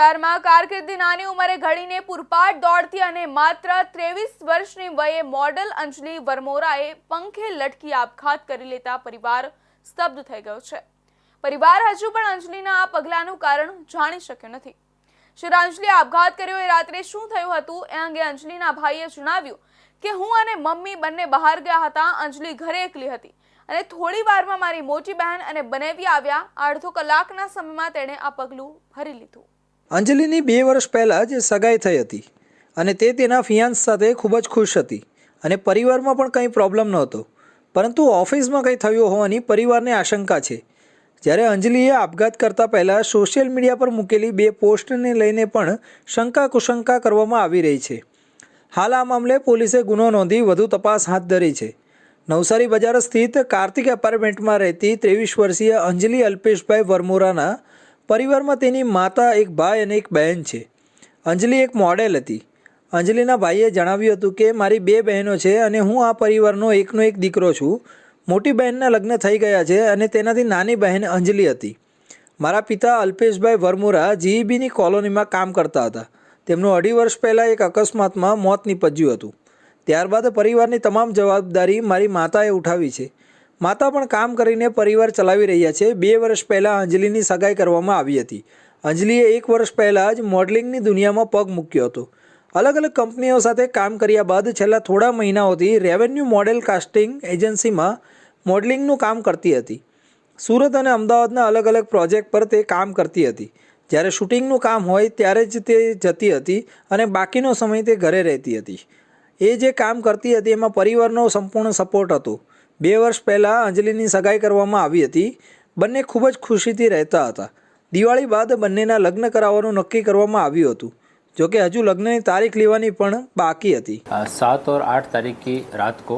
વિસ્તારમાં કારકિર્દી નાની ઉંમરે ઘડીને પૂરપાટ દોડતી અને માત્ર ત્રેવીસ વર્ષની વયે મોડલ અંજલિ વરમોરાએ પંખે લટકી આપઘાત કરી લેતા પરિવાર સ્તબ્ધ થઈ ગયો છે. પરિવાર હજુ પણ અંજલિના આ પગલાંનું કારણ જાણી શક્યો નથી. શ્રી આપઘાત કર્યો એ રાત્રે શું થયું હતું એ અંગે અંજલિના ભાઈએ જણાવ્યું કે હું અને મમ્મી બંને બહાર ગયા હતા, અંજલિ ઘરે એકલી હતી અને થોડી વારમાં મારી મોટી બહેન અને બનેવી આવ્યા. અડધો કલાકના સમયમાં તેણે આ પગલું ભરી લીધું. અંજલિની બે વર્ષ પહેલાં જ સગાઈ થઈ હતી અને તે તેના ફિયાન્સ સાથે ખૂબ જ ખુશ હતી અને પરિવારમાં પણ કંઈ પ્રોબ્લેમ નહોતો. પરંતુ ઓફિસમાં કંઈ થયું હોવાની પરિવારને આશંકા છે. જ્યારે અંજલિએ આપઘાત કરતાં પહેલાં સોશિયલ મીડિયા પર મૂકેલી બે પોસ્ટને લઈને પણ શંકા કુશંકા કરવામાં આવી રહી છે. હાલ આ મામલે પોલીસે ગુનો નોંધી વધુ તપાસ હાથ ધરી છે. નવસારી બજાર સ્થિત કાર્તિક એપાર્ટમેન્ટમાં રહેતી ત્રેવીસ વર્ષીય અંજલિ અલ્પેશભાઈ વરમોરાના પરિવારમાં તેની માતા, એક ભાઈ અને એક બહેન છે. અંજલિ એક મોડેલ હતી. અંજલિના ભાઈએ જણાવ્યું હતું કે, મારી બે બહેનો છે અને હું આ પરિવારનો એકનો એક દીકરો છું. મોટી બહેનના લગ્ન થઈ ગયા છે અને તેનાથી નાની બહેન અંજલિ હતી. મારા પિતા અલ્પેશભાઈ વરમુરા જીઈબીની કોલોનીમાં કામ કરતા હતા. તેમનું અઢી વર્ષ પહેલાં એક અકસ્માતમાં મોત નીપજ્યું હતું. ત્યારબાદ પરિવારની તમામ જવાબદારી મારી માતાએ ઉઠાવી છે. માતા પણ કામ કરીને પરિવાર ચલાવી રહ્યા છે. બે વર્ષ પહેલાં અંજલિની સગાઈ કરવામાં આવી હતી. અંજલિએ એક વર્ષ પહેલાં જ મોડલિંગની દુનિયામાં પગ મૂક્યો હતો. અલગ અલગ કંપનીઓ સાથે કામ કર્યા બાદ છેલ્લા થોડા મહિનાઓથી રેવન્યુ મોડેલ કાસ્ટિંગ એજન્સીમાં મોડલિંગનું કામ કરતી હતી. સુરત અને અમદાવાદના અલગ અલગ પ્રોજેક્ટ પર તે કામ કરતી હતી. જ્યારે શૂટિંગનું કામ હોય ત્યારે જ તે જતી હતી અને બાકીનો સમય તે ઘરે રહેતી હતી. એ જે કામ કરતી હતી એમાં પરિવારનો સંપૂર્ણ સપોર્ટ હતો. બે વર્ષ પહેલાં અંજલિની સગાઈ કરવામાં આવી હતી બંને ખૂબ જ ખુશીથી રહેતા હતા દિવાળી બાદ બંનેના લગ્ન કરાવવાનું નક્કી કરવામાં આવ્યું હતું જોકે હજુ લગ્નની તારીખ લેવાની પણ બાકી હતી अ, सात और आठ तारीख की रात को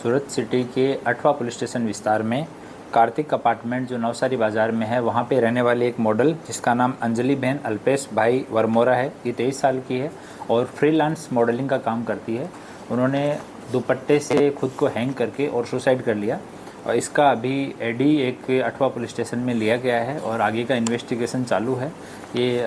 सूरत सिटी के अठवा पुलिस स्टेशन विस्तार में कार्तिक अपार्टमेंट जो नवसारी बाज़ार में है वहाँ पे रहने वाली एक मॉडल जिसका नाम अंजलि बहन अल्पेश भाई वरमोरा है ये तेईस साल की है और फ्रीलांस मॉडलिंग का काम करती है उन्होंने दुपट्टे से खुद को हैंग करके और सुसाइड कर लिया। और इसका अभी एडी एक अठवा पुलिस स्टेशन में लिया गया है और आगे का इन्वेस्टिगेशन चालू है। ये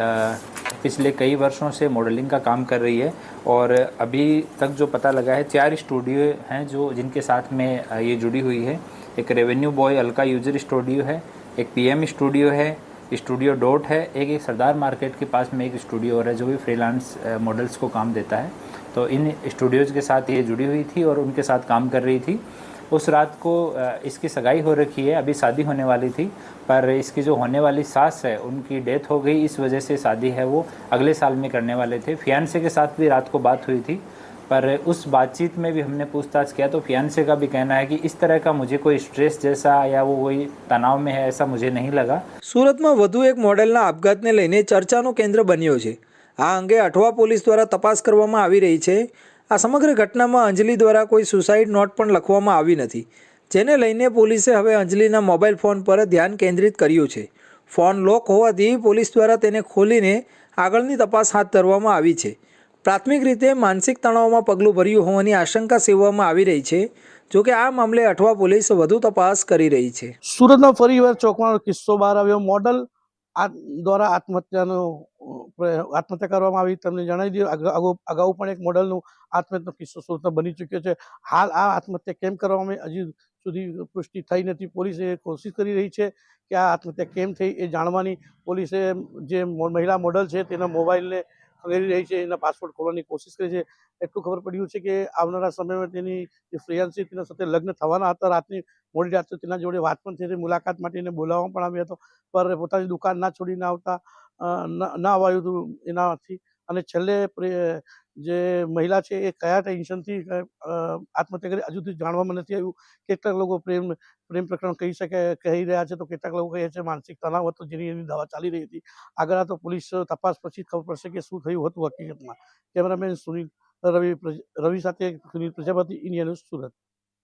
पिछले कई वर्षों से मॉडलिंग का काम कर रही है और अभी तक जो पता लगा है, चार स्टूडियो हैं जो जिनके साथ में ये जुड़ी हुई है। एक रेवेन्यू बॉय अलका यूज़र स्टूडियो है, एक पीएम स्टूडियो है स्टूडियो डॉट है, एक एक सरदार मार्केट के पास में एक स्टूडियो और है जो भी फ्रीलांस मॉडल्स को काम देता है। तो इन स्टूडियोज़ के साथ ये जुड़ी हुई थी और उनके साथ काम कर रही थी उस रात को अ, इसकी सगाई हो रखी है अभी शादी होने वाली थी पर इसकी जो होने वाली सास है उनकी डेथ हो गई इस वजह से शादी है वो अगले साल में करने वाले थे फियांसे के साथ भी रात को बात हुई थी पर उस बातचीत में भी हमने पूछताछ किया तो फियांसे का भी कहना है कि इस तरह का मुझे कोई स्ट्रेस जैसा या वो कोई तनाव में है ऐसा मुझे नहीं लगा સુરતમાં વધુ એક મોડેલના આપઘાતને લઈને ચર્ચાનું કેન્દ્ર બન્યો છે આ અંગે અઠવા પોલીસ દ્વારા તપાસ કરવામાં આવી રહી છે. આ સમગ્ર ઘટનામાં અંજલિ દ્વારા કોઈ સુસાઇડ નોટ પણ લખવામાં આવી નથી. જેને લઈને પોલીસે હવે અંજલિના મોબાઈલ ફોન પર ધ્યાન કેન્દ્રિત કર્યું છે. ફોન લોક હોવાથી પોલીસ દ્વારા તેને ખોલીને આગળની તપાસ હાથ ધરવામાં આવી છે. પ્રાથમિક રીતે માનસિક તણાવમાં પગલું ભર્યું હોવાની આશંકા સેવવામાં આવી રહી છે જોકે આ મામલે અઠવા પોલીસ વધુ તપાસ કરી રહી છે. સુરતનો ફરીવાર ચોંકાવનારો કિસ્સો બહાર આવ્યો. મોડલ દ્વારા આત્મહત્યાનો આત્મહત્યા કરવામાં આવી, તમને જણાવી દઉં અગાઉ પણ એક મોડલનું આત્મહત્યાનો કિસ્સો સુરતમાં બની ચૂક્યો છે. હાલ આ આત્મહત્યા કેમ કરવામાં હજી સુધી પુષ્ટિ થઈ નથી. પોલીસે કોશિશ કરી રહી છે કે આ આત્મહત્યા કેમ થઈ એ જાણવાની. પોલીસે જે મહિલા મોડલ છે તેના મોબાઈલને ખંગેરી રહી છે, એના પાસપોર્ટ ખોલવાની કોશિશ કરી છે. એટલું ખબર પડ્યું છે કે આવનારા સમયમાં તેની જે ફ્રિયાન્સી તેના સાથે લગ્ન થવાના હતા. રાતની મોડી રાત્રે તેના જોડે વાત પણ થઈ મુલાકાત માટે એને બોલાવવામાં પણ આવ્યો હતો. પર પોતાની દુકાન ના છોડીને આવતા ન અવાયું હતું એનાથી. અને છેલ્લે જે મહિલા છે એ કયા ટેન્શનથી આત્મહત્યા કરી, હજુ સુધી જાણવામાં નથી આવ્યું કેટલાક લોકો પ્રેમ પ્રેમ પ્રકરણ કહી શકે, કહી રહ્યા છે તો કેટલાક લોકો કહે છે માનસિક તણાવ હતો જેની એની દવા ચાલી રહી હતી. આગળ આ તો પોલીસ તપાસ પછી ખબર પડશે કે શું થયું હતું હકીકતમાં. કેમેરામેન સુનિલ રવિ રવિ સાથે સુનિલ પ્રજાપતિ, ઇન્ડિયા સુરત.